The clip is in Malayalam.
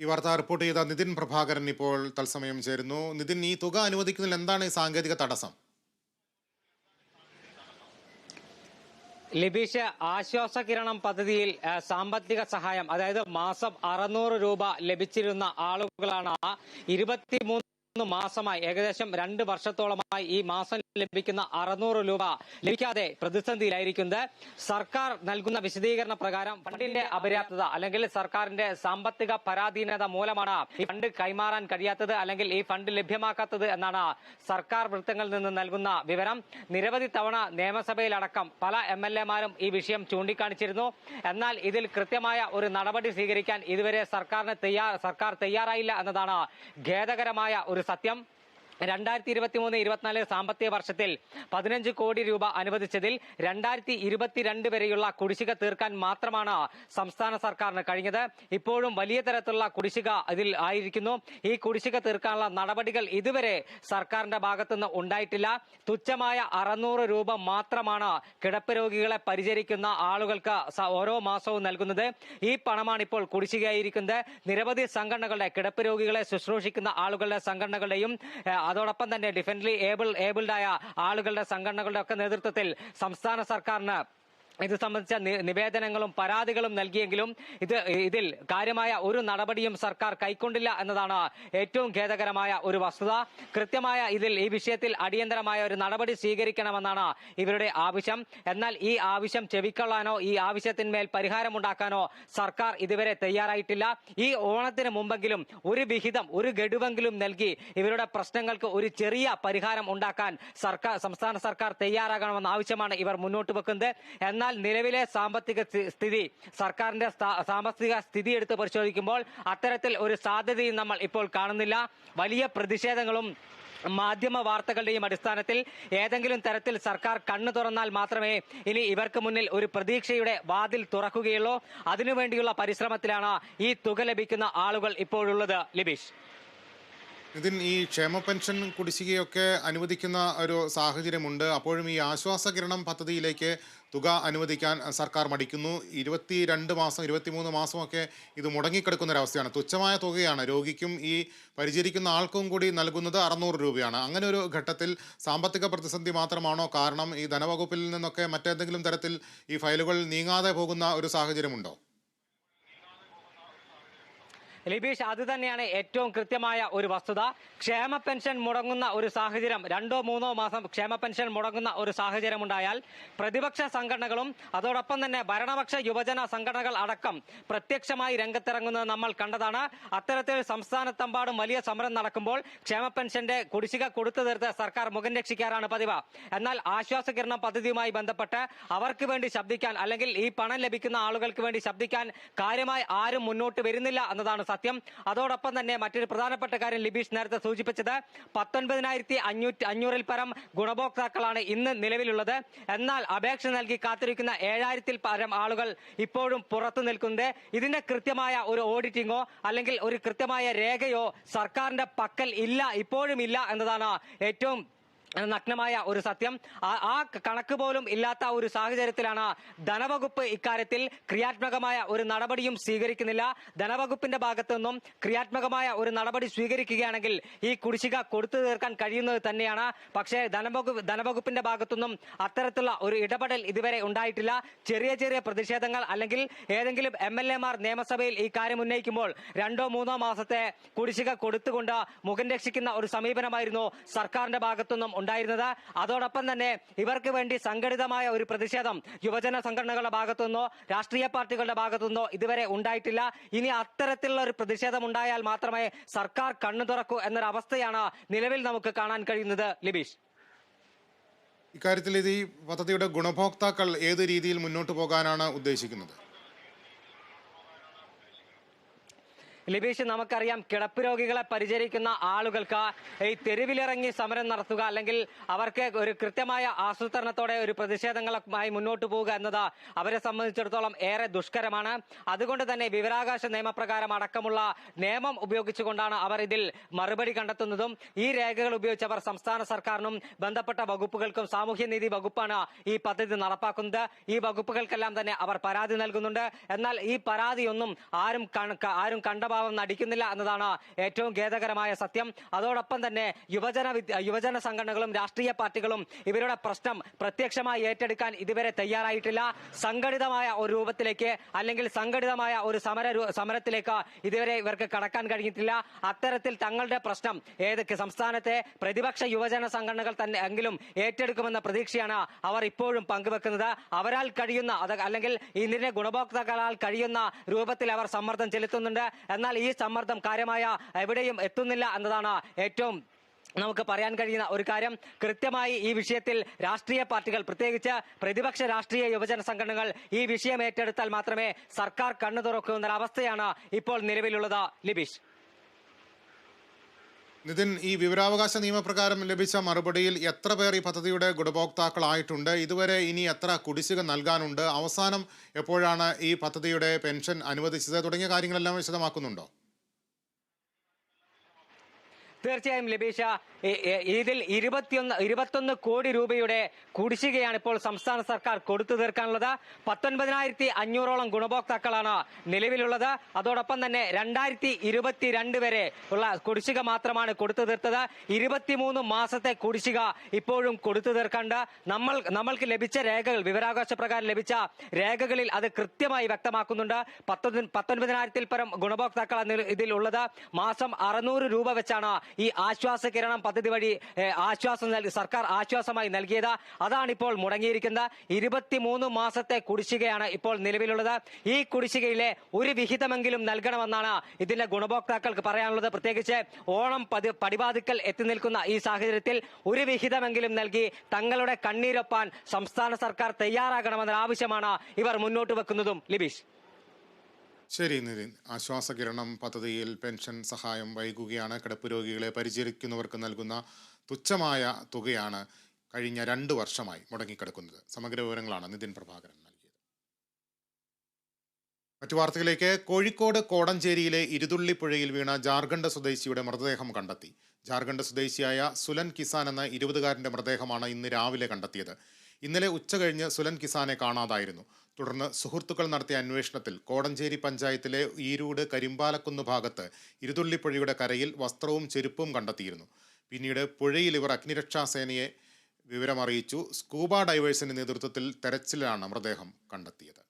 ഈ വാർത്ത റിപ്പോർട്ട് ചെയ്ത നിതിൻ പ്രഭാകരൻ ഇപ്പോൾ തത്സമയം ചേരുന്നു. നിതിൻ ഈ തുക അനുവദിക്കുന്നതിൽ എന്താണ് ഈ സാങ്കേതിക തടസ്സം? ലിബീഷ് ആശ്വാസ കിരണം പദ്ധതിയിൽ സാമ്പത്തിക സഹായം അതായത് മാസം അറുന്നൂറ് രൂപ ലഭിച്ചിരുന്ന ആളുകളാണ് ഇരുപത്തിമൂന്ന് മാസമായി ഏകദേശം രണ്ട് വർഷത്തോളമായി ഈ മാസം ലഭിക്കുന്ന അറുന്നൂറ് രൂപ ലഭിക്കാതെ പ്രതിസന്ധിയിലായിരിക്കുന്നത്. സർക്കാർ നൽകുന്ന വിശദീകരണ പ്രകാരം ഫണ്ടിന്റെ അപര്യാപ്തത അല്ലെങ്കിൽ സർക്കാരിന്റെ സാമ്പത്തിക പരാധീനത മൂലമാണ് ഈ ഫണ്ട് കൈമാറാൻ കഴിയാത്തത് അല്ലെങ്കിൽ ഈ ഫണ്ട് ലഭ്യമാക്കാത്തത് എന്നാണ് സർക്കാർ വൃത്തങ്ങളിൽ നിന്ന് നൽകുന്ന വിവരം. നിരവധി തവണ നിയമസഭയിലടക്കം പല എം എൽ എമാരും ഈ വിഷയം ചൂണ്ടിക്കാണിച്ചിരുന്നു. എന്നാൽ ഇതിൽ കൃത്യമായ ഒരു നടപടി സ്വീകരിക്കാൻ ഇതുവരെ സർക്കാരിന് തയ്യാർ സർക്കാർ തയ്യാറായില്ല എന്നതാണ് ഖേദകരമായ ഒരു സത്യം. രണ്ടായിരത്തി ഇരുപത്തി മൂന്ന് ഇരുപത്തിനാല് സാമ്പത്തിക വർഷത്തിൽ പതിനഞ്ച് കോടി രൂപ അനുവദിച്ചതിൽ രണ്ടായിരത്തി ഇരുപത്തിരണ്ട് വരെയുള്ള കുടിശ്ശിക തീർക്കാൻ മാത്രമാണ് സംസ്ഥാന സർക്കാരിന് കഴിഞ്ഞത്. ഇപ്പോഴും വലിയ തരത്തിലുള്ള കുടിശ്ശിക ഇതിൽ ആയിരിക്കുന്നു. ഈ കുടിശ്ശിക തീർക്കാനുള്ള നടപടികൾ ഇതുവരെ സർക്കാരിന്റെ ഭാഗത്തുനിന്ന് ഉണ്ടായിട്ടില്ല. തുച്ഛമായ അറുന്നൂറ് രൂപ മാത്രമാണ് കിടപ്പ് രോഗികളെ പരിചരിക്കുന്ന ആളുകൾക്ക് ഓരോ മാസവും നൽകുന്നത്. ഈ പണമാണ് ഇപ്പോൾ കുടിശ്ശികയായിരിക്കുന്നത്. നിരവധി സംഘടനകളുടെ കിടപ്പ് രോഗികളെ ശുശ്രൂഷിക്കുന്ന ആളുകളുടെ സംഘടനകളുടെയും അതോടൊപ്പം തന്നെ ഡിഫൻലി ഏബിൾ ഏബിൾഡായ ആളുകളുടെ സംഘടനകളുടെ ഒക്കെ നേതൃത്വത്തിൽ സംസ്ഥാന സർക്കാരിന് ഇത് സംബന്ധിച്ച നിവേദനങ്ങളും പരാതികളും നൽകിയെങ്കിലും ഇത് ഇതിൽ കാര്യമായ ഒരു നടപടിയും സർക്കാർ കൈക്കൊണ്ടില്ല എന്നതാണ് ഏറ്റവും ഖേദകരമായ ഒരു വസ്തുത. കൃത്യമായ ഇതിൽ ഈ വിഷയത്തിൽ അടിയന്തരമായ ഒരു നടപടി സ്വീകരിക്കണമെന്നാണ് ഇവരുടെ ആവശ്യം. എന്നാൽ ഈ ആവശ്യം ചെവിക്കൊള്ളാനോ ഈ ആവശ്യത്തിന്മേൽ പരിഹാരമുണ്ടാക്കാനോ സർക്കാർ ഇതുവരെ തയ്യാറായിട്ടില്ല. ഈ ഓണത്തിന് മുമ്പെങ്കിലും ഒരു വിഹിതം ഒരു ഗഡുവെങ്കിലും നൽകി ഇവരുടെ പ്രശ്നങ്ങൾക്ക് ഒരു ചെറിയ പരിഹാരം ഉണ്ടാക്കാൻ സർക്കാർ സംസ്ഥാന സർക്കാർ തയ്യാറാകണമെന്ന ആവശ്യമാണ് ഇവർ മുന്നോട്ട് വെക്കുന്നത്. എന്നാൽ നിലവിലെ സാമ്പത്തിക സ്ഥിതി സർക്കാരിന്റെ സാമ്പത്തിക സ്ഥിതി എടുത്ത് പരിശോധിക്കുമ്പോൾ അത്തരത്തിൽ ഒരു സാധ്യതയും നമ്മൾ ഇപ്പോൾ കാണുന്നില്ല. വലിയ പ്രതിഷേധങ്ങളും മാധ്യമ വാർത്തകളുടെയും അടിസ്ഥാനത്തിൽ ഏതെങ്കിലും തരത്തിൽ സർക്കാർ കണ്ണു തുറന്നാൽ മാത്രമേ ഇനി ഇവർക്ക് മുന്നിൽ ഒരു പ്രതീക്ഷയുടെ വാതിൽ തുറക്കുകയുള്ളൂ. അതിനുവേണ്ടിയുള്ള പരിശ്രമത്തിലാണ് ഈ തുക ലഭിക്കുന്ന ആളുകൾ ഇപ്പോഴുള്ളത്. ലിബീഷ്. നിതിൻ ഈ ക്ഷേമ പെൻഷൻ കുടിശ്ശികയൊക്കെ അനുവദിക്കുന്ന ഒരു സാഹചര്യമുണ്ട്. അപ്പോഴും ഈ ആശ്വാസ കിരണം പദ്ധതിയിലേക്ക് തുക അനുവദിക്കാൻ സർക്കാർ മടിക്കുന്നു. ഇരുപത്തിരണ്ട് മാസം ഇരുപത്തിമൂന്ന് മാസമൊക്കെ ഇത് മുടങ്ങിക്കിടക്കുന്ന ഒരവസ്ഥയാണ് തുച്ഛമായ തുകയാണ് രോഗിക്കും ഈ പരിചരിക്കുന്ന ആൾക്കും കൂടി നൽകുന്നത് അറുന്നൂറ് രൂപയാണ്. അങ്ങനെ ഒരു ഘട്ടത്തിൽ സാമ്പത്തിക പ്രതിസന്ധി മാത്രമാണോ കാരണം ഈ ധനവകുപ്പിൽ നിന്നൊക്കെ മറ്റേതെങ്കിലും തരത്തിൽ ഈ ഫയലുകൾ നീങ്ങാതെ പോകുന്ന ഒരു സാഹചര്യമുണ്ടോ? ലിബീഷ് അത് തന്നെയാണ് ഏറ്റവും കൃത്യമായ ഒരു വസ്തുത. ക്ഷേമ പെൻഷൻ മുടങ്ങുന്ന ഒരു സാഹചര്യം രണ്ടോ മൂന്നോ മാസം ക്ഷേമ പെൻഷൻ മുടങ്ങുന്ന ഒരു സാഹചര്യം ഉണ്ടായാൽ പ്രതിപക്ഷ സംഘടനകളും അതോടൊപ്പം തന്നെ ഭരണപക്ഷ യുവജന സംഘടനകൾ അടക്കം പ്രത്യക്ഷമായി രംഗത്തിറങ്ങുന്നത് നമ്മൾ കണ്ടതാണ്. അത്തരത്തിൽ സംസ്ഥാനത്തെമ്പാടും വലിയ സമരം നടക്കുമ്പോൾ ക്ഷേമ പെൻഷന്റെ കുടിശ്ശിക കൊടുത്തു തീർത്ത് സർക്കാർ മുഖം രക്ഷിക്കാറാണ് പതിവ്. എന്നാൽ ആശ്വാസ കിരണം പദ്ധതിയുമായി ബന്ധപ്പെട്ട് അവർക്ക് വേണ്ടി ശബ്ദിക്കാൻ അല്ലെങ്കിൽ ഈ പണം ലഭിക്കുന്ന ആളുകൾക്ക് വേണ്ടി ശബ്ദിക്കാൻ കാര്യമായി ആരും മുന്നോട്ട് വരുന്നില്ല എന്നതാണ് സത്യം. അതോടൊപ്പം തന്നെ മറ്റൊരു പ്രധാനപ്പെട്ട കാര്യം ലിബീഷ് നേരത്തെ സൂചിപ്പിച്ചത് പത്തൊൻപതിനായിരത്തി അഞ്ഞൂറ്റി അഞ്ഞൂറിൽ പരം ഗുണഭോക്താക്കളാണ് ഇന്ന് നിലവിലുള്ളത്. എന്നാൽ അപേക്ഷ നൽകി കാത്തിരിക്കുന്ന ഏഴായിരത്തിൽ പരം ആളുകൾ ഇപ്പോഴും പുറത്തു നിൽക്കുന്നത് ഇതിന്റെ കൃത്യമായ ഒരു ഓഡിറ്റിംഗോ അല്ലെങ്കിൽ ഒരു കൃത്യമായ രേഖയോ സർക്കാരിന്റെ പക്കൽ ഇല്ല ഇപ്പോഴും ഇല്ല എന്നതാണ് ഏറ്റവും നഗ്നമായ ഒരു സത്യം. ആ- കണക്ക് പോലും ഇല്ലാത്ത ഒരു സാഹചര്യത്തിലാണ് ധനവകുപ്പ് ഇക്കാര്യത്തിൽ ക്രിയാത്മകമായ ഒരു നടപടിയും സ്വീകരിക്കുന്നില്ല. ധനവകുപ്പിന്റെ ഭാഗത്തു നിന്നും ക്രിയാത്മകമായ ഒരു നടപടി സ്വീകരിക്കുകയാണെങ്കിൽ ഈ കുടിശ്ശിക കൊടുത്തു തീർക്കാൻ കഴിയുന്നത് തന്നെയാണ്. പക്ഷേ ധനവകുപ്പ് ധനവകുപ്പിന്റെ ഭാഗത്തുനിന്നും അത്തരത്തിലുള്ള ഒരു ഇടപെടൽ ഇതുവരെ ഉണ്ടായിട്ടില്ല. ചെറിയ ചെറിയ പ്രതിഷേധങ്ങൾ അല്ലെങ്കിൽ ഏതെങ്കിലും എം എൽ എമാർ നിയമസഭയിൽ ഈ കാര്യം ഉന്നയിക്കുമ്പോൾ രണ്ടോ മൂന്നോ മാസത്തെ കുടിശ്ശിക കൊടുത്തുകൊണ്ട് മുഖം രക്ഷിക്കുന്ന ഒരു സമീപനമായിരുന്നു സർക്കാരിന്റെ ഭാഗത്തുനിന്നും ഉണ്ടായിരുന്നത്. അതോടൊപ്പം തന്നെ ഇവർക്ക് വേണ്ടി സംഘടിതമായ ഒരു പ്രതിഷേധം യുവജന സംഘടനകളുടെ ഭാഗത്തുനിന്നോ രാഷ്ട്രീയ പാർട്ടികളുടെ ഭാഗത്തുനിന്നോ ഇതുവരെ ഉണ്ടായിട്ടില്ല. ഇനി അത്തരത്തിലുള്ള ഒരു പ്രതിഷേധം ഉണ്ടായാൽ മാത്രമേ സർക്കാർ കണ്ണു തുറക്കൂ എന്നൊരവസ്ഥയാണ് നിലവിൽ നമുക്ക് കാണാൻ കഴിയുന്നത്. ലിബീഷ്. ഇക്കാര്യത്തിൽ ഇത് ഈ പദ്ധതിയുടെ ഗുണഭോക്താക്കൾ ഏത് രീതിയിൽ മുന്നോട്ട് പോകാനാണ് ഉദ്ദേശിക്കുന്നത്? ലിബീഷ് നമുക്കറിയാം കിടപ്പ് രോഗികളെ പരിചരിക്കുന്ന ആളുകൾക്ക് ഈ തെരുവിലിറങ്ങി സമരം നടത്തുക അല്ലെങ്കിൽ അവർക്ക് ഒരു കൃത്യമായ ആസൂത്രണത്തോടെ ഒരു പ്രതിഷേധങ്ങളുമായി മുന്നോട്ട് പോവുക എന്നത് അവരെ സംബന്ധിച്ചിടത്തോളം ഏറെ ദുഷ്കരമാണ്. അതുകൊണ്ട് തന്നെ വിവരാകാശ നിയമപ്രകാരം അടക്കമുള്ള നിയമം ഉപയോഗിച്ചുകൊണ്ടാണ് അവർ ഇതിൽ മറുപടി കണ്ടെത്തുന്നതും. ഈ രേഖകൾ ഉപയോഗിച്ച് അവർ സംസ്ഥാന സർക്കാരിനും ബന്ധപ്പെട്ട വകുപ്പുകൾക്കും സാമൂഹ്യനീതി വകുപ്പാണ് ഈ പദ്ധതി നടപ്പാക്കുന്നത്. ഈ വകുപ്പുകൾക്കെല്ലാം തന്നെ അവർ പരാതി നൽകുന്നുണ്ട്. എന്നാൽ ഈ പരാതിയൊന്നും ആരും ആരും കണ്ട ഭാവം നടിക്കുന്നില്ല എന്നതാണ് ഏറ്റവും ഖേദകരമായ സത്യം. അതോടൊപ്പം തന്നെ യുവജന യുവജന സംഘടനകളും രാഷ്ട്രീയ പാർട്ടികളും ഇവരുടെ പ്രശ്നം പ്രത്യക്ഷമായി ഏറ്റെടുക്കാൻ ഇതുവരെ തയ്യാറായിട്ടില്ല. സംഘടിതമായ ഒരു രൂപത്തിലേക്ക് അല്ലെങ്കിൽ സംഘടിതമായ ഒരു സമര സമരത്തിലേക്ക് ഇതുവരെ ഇവർക്ക് കടക്കാൻ കഴിഞ്ഞിട്ടില്ല. അത്തരത്തിൽ തങ്ങളുടെ പ്രശ്നം ഏത് സംസ്ഥാനത്തെ പ്രതിപക്ഷ യുവജന സംഘടനകൾ തന്നെ എങ്കിലും ഏറ്റെടുക്കുമെന്ന പ്രതീക്ഷയാണ് അവർ ഇപ്പോഴും പങ്കുവെക്കുന്നത്. അവരാൽ കഴിയുന്ന അല്ലെങ്കിൽ ഇതിന്റെ ഗുണഭോക്താക്കളാൽ കഴിയുന്ന രൂപത്തിൽ അവർ സമ്മർദ്ദം ചെലുത്തുന്നുണ്ട്. എന്നാൽ ഈ സമ്മർദ്ദം കാര്യമായ എവിടെയും എത്തുന്നില്ല എന്നതാണ് ഏറ്റവും നമുക്ക് പറയാൻ കഴിയുന്ന ഒരു കാര്യം. കൃത്യമായി ഈ വിഷയത്തിൽ രാഷ്ട്രീയ പാർട്ടികൾ പ്രത്യേകിച്ച് പ്രതിപക്ഷ രാഷ്ട്രീയ യുവജന സംഘടനകൾ ഈ വിഷയം ഏറ്റെടുത്താൽ മാത്രമേ സർക്കാർ കണ്ണു അവസ്ഥയാണ് ഇപ്പോൾ നിലവിലുള്ളത്. ലിബീഷ്. നിതിൻ ഈ വിവരാവകാശ നിയമപ്രകാരം ലഭിച്ച മറുപടിയിൽ എത്ര പേർ ഈ പദ്ധതിയുടെ ഗുണഭോക്താക്കളായിട്ടുണ്ട്? ഇതുവരെ ഇനി എത്ര കുടിശ്ശിക നൽകാനുണ്ട്? അവസാനം എപ്പോഴാണ് ഈ പദ്ധതിയുടെ പെൻഷൻ അനുവദിച്ചത്? തുടങ്ങിയ കാര്യങ്ങളെല്ലാം വിശദമാക്കുന്നുണ്ടോ? തീർച്ചയായും ലബീഷ ഇതിൽ ഇരുപത്തിയൊന്ന് ഇരുപത്തൊന്ന് കോടി രൂപയുടെ കുടിശ്ശികയാണ് ഇപ്പോൾ സംസ്ഥാന സർക്കാർ കൊടുത്തു തീർക്കാനുള്ളത്. പത്തൊൻപതിനായിരത്തി അഞ്ഞൂറോളം ഗുണഭോക്താക്കളാണ് നിലവിലുള്ളത്. അതോടൊപ്പം തന്നെ രണ്ടായിരത്തി ഇരുപത്തിരണ്ട് വരെ ഉള്ള കുടിശ്ശിക മാത്രമാണ് കൊടുത്തു തീർത്തത്. ഇരുപത്തിമൂന്ന് മാസത്തെ കുടിശ്ശിക ഇപ്പോഴും കൊടുത്തു തീർക്കാണ്ട് നമ്മൾ നമ്മൾക്ക് ലഭിച്ച രേഖകൾ വിവരാവകാശ പ്രകാരം ലഭിച്ച രേഖകളിൽ അത് കൃത്യമായി വ്യക്തമാക്കുന്നുണ്ട്. പത്തൊൻപത് പത്തൊൻപതിനായിരത്തിൽ പരം ഗുണഭോക്താക്കളാണ് ഇതിലുള്ളത്. മാസം അറുന്നൂറ് രൂപ വെച്ചാണ് ഈ ആശ്വാസ കിരണം പദ്ധതി വഴി ആശ്വാസം നൽകി സർക്കാർ ആശ്വാസമായി നൽകിയത് അതാണ് ഇപ്പോൾ മുടങ്ങിയിരിക്കുന്നത്. ഇരുപത്തിമൂന്ന് മാസത്തെ കുടിശ്ശികയാണ് ഇപ്പോൾ നിലവിലുള്ളത്. ഈ കുടിശ്ശികയിലെ ഒരു വിഹിതമെങ്കിലും നൽകണമെന്നാണ് ഇതിന്റെ ഗുണഭോക്താക്കൾക്ക് പറയാനുള്ളത്. പ്രത്യേകിച്ച് ഓണം പതി പടിവാതിക്കൽ എത്തി നിൽക്കുന്ന ഈ സാഹചര്യത്തിൽ ഒരു വിഹിതമെങ്കിലും നൽകി തങ്ങളുടെ കണ്ണീരൊപ്പാൻ സംസ്ഥാന സർക്കാർ തയ്യാറാകണമെന്ന ആവശ്യമാണ് ഇവർ മുന്നോട്ട് വെക്കുന്നതും. ലിബീഷ്. ശരി നിതിൻ ആശ്വാസ കിരണം പദ്ധതിയിൽ പെൻഷൻ സഹായം വൈകുകയാണ്. കിടപ്പ് രോഗികളെ പരിചരിക്കുന്നവർക്ക് നൽകുന്ന തുച്ഛമായ തുകയാണ് കഴിഞ്ഞ രണ്ട് വർഷമായി മുടങ്ങിക്കിടക്കുന്നത്. സമഗ്ര വിവരങ്ങളാണ് നിതിൻ പ്രഭാകരൻ നൽകിയത്. മറ്റു വാർത്തകളിലേക്ക്. കോഴിക്കോട് കോടഞ്ചേരിയിലെ ഇരുതുള്ളിപ്പുഴയിൽ വീണ ജാർഖണ്ഡ് സ്വദേശിയുടെ മൃതദേഹം കണ്ടെത്തി. ജാർഖണ്ഡ് സ്വദേശിയായ സുലൻ കിസാൻ എന്ന ഇരുപതുകാരന്റെ മൃതദേഹമാണ് ഇന്ന് രാവിലെ കണ്ടെത്തിയത്. ഇന്നലെ ഉച്ച കഴിഞ്ഞ് സുലൻ കിസാനെ കാണാതായിരുന്നു. തുടർന്ന് സുഹൃത്തുക്കൾ നടത്തിയ അന്വേഷണത്തിൽ കോടഞ്ചേരി പഞ്ചായത്തിലെ ഈരൂട് കരിമ്പാലക്കുന്ന് ഭാഗത്ത് ഇരുതുള്ളിപ്പുഴയുടെ കരയിൽ വസ്ത്രവും ചെരുപ്പും കണ്ടെത്തിയിരുന്നു. പിന്നീട് പുഴയിൽ ഇവർ അഗ്നിരക്ഷാസേനയെ വിവരമറിയിച്ചു. സ്കൂബ ഡൈവേഴ്സിന്റെ നേതൃത്വത്തിൽ തെരച്ചിലാണ് മൃതദേഹം കണ്ടെത്തിയത്.